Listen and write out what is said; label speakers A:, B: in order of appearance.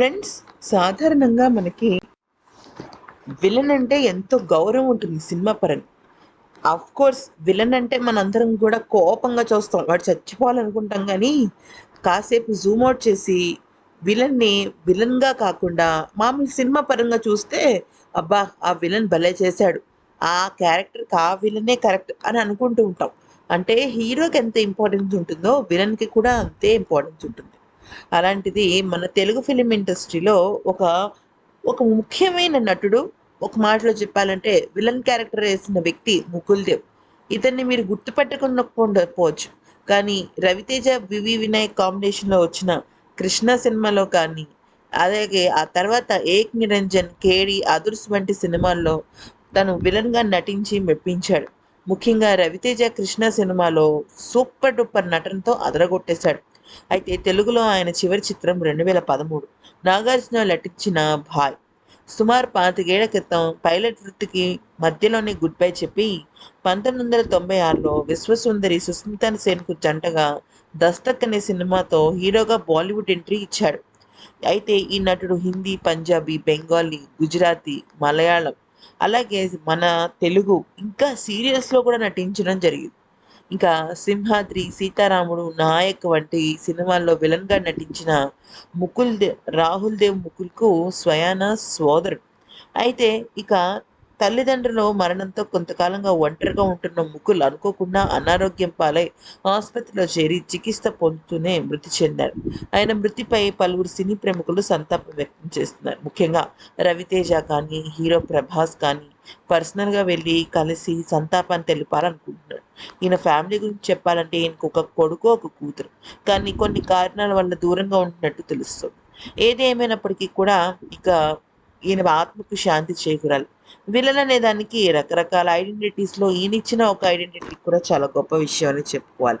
A: Friends సాధారణంగా మనకి villain అంటే ఎంతో గౌరవం ఉంటుంది సినిమా పరంగా. అఫ్ కోర్స్ విలన్ అంటే మనందరం కూడా కోపంగా చూస్తాం. వాడు చచ్చిపోవాలనుకుంటాం కానీ కాసేపు జూమ్ అవుట్ చేసి విలన్ని విలన్గా కాకుండా మామూలు సినిమా పరంగా చూస్తే అబ్బా ఆ విలన్ భలే చేశాడు. ఆ క్యారెక్టర్కి ఆ విలనే కరెక్ట్ అని అనుకుంటూ ఉంటాం. అంటే హీరోకి ఎంత ఇంపార్టెన్స్ ఉంటుందో విలన్కి కూడా అంతే ఇంపార్టెన్స్ ఉంటుంది. అలాంటిది మన తెలుగు ఫిలిం ఇండస్ట్రీలో ఒక ఒక ముఖ్యమైన నటుడు ఒక మాటలో చెప్పాలంటే విలన్ క్యారెక్టర్ వేసిన వ్యక్తి ముకుల్ దేవ్. ఇతన్ని మీరు గుర్తుపెట్టకుండా కానీ రవితేజ వివి వినాయక్ కాంబినేషన్లో వచ్చిన కృష్ణ సినిమాలో కానీ అలాగే ఆ తర్వాత ఏక్ నిరంజన్ కేడి అదుర్స్ వంటి సినిమాల్లో తను విలన్గా నటించి మెప్పించాడు. ముఖ్యంగా రవితేజ కృష్ణ సినిమాలో సూపర్ డూపర్ నటనతో అదరగొట్టేశాడు. అయితే తెలుగులో ఆయన చివరి చిత్రం రెండు వేల పదమూడు. నాగార్జున నటించిన భాయ్. సుమారు పాతికేళ్ళ క్రితం పైలట్ వృత్తికి మధ్యలోనే గుడ్ బై చెప్పి పంతొమ్మిది వందల తొంభై ఆరులో విశ్వసుందరి సుస్మితా సేన్కు జంటగా దస్తక్ అనే సినిమాతో హీరోగా బాలీవుడ్ ఎంట్రీ ఇచ్చాడు. అయితే ఈ నటుడు హిందీ పంజాబీ బెంగాలీ గుజరాతీ మలయాళం అలాగే మన తెలుగు ఇంకా సీరియల్స్లో కూడా నటించడం జరిగింది. ఇంకా సింహాద్రి సీతారాముడు నాయక్ వంటి సినిమాల్లో విలన్గా నటించిన ముకుల్ దేవ్ రాహుల్ దేవ్ ముకుల్కు స్వయాన సోదరుడు. అయితే ఇక తల్లిదండ్రులు మరణంతో కొంతకాలంగా ఒంటరిగా ఉంటున్న ముకుల్ అనుకోకుండా అనారోగ్యం పాలై ఆసుపత్రిలో చేరి చికిత్స పొందుతూనే మృతి చెందారు. ఆయన మృతిపై పలువురు సినీ ప్రముఖులు సంతాపం వ్యక్తం చేస్తున్నారు. ముఖ్యంగా రవితేజ కానీ హీరో ప్రభాస్ కానీ పర్సనల్గా వెళ్ళి కలిసి సంతాపాన్ని తెలిపాలనుకుంటున్నాడు ఈయన ఫ్యామిలీ గురించి చెప్పాలంటే ఈయనకు ఒక కొడుకు ఒక కూతురు. కానీ కొన్ని కారణాల వల్ల దూరంగా ఉంటున్నట్టు తెలుస్తుంది. ఏది ఏమైనప్పటికీ కూడా ఇక ఈయన ఆత్మకు శాంతి చేకూరాలి. విలన్ అనే దానికి రకరకాల ఐడెంటిటీస్లో ఈయన ఇచ్చిన ఒక ఐడెంటిటీ కూడా చాలా గొప్ప విషయం అని చెప్పుకోవాలి.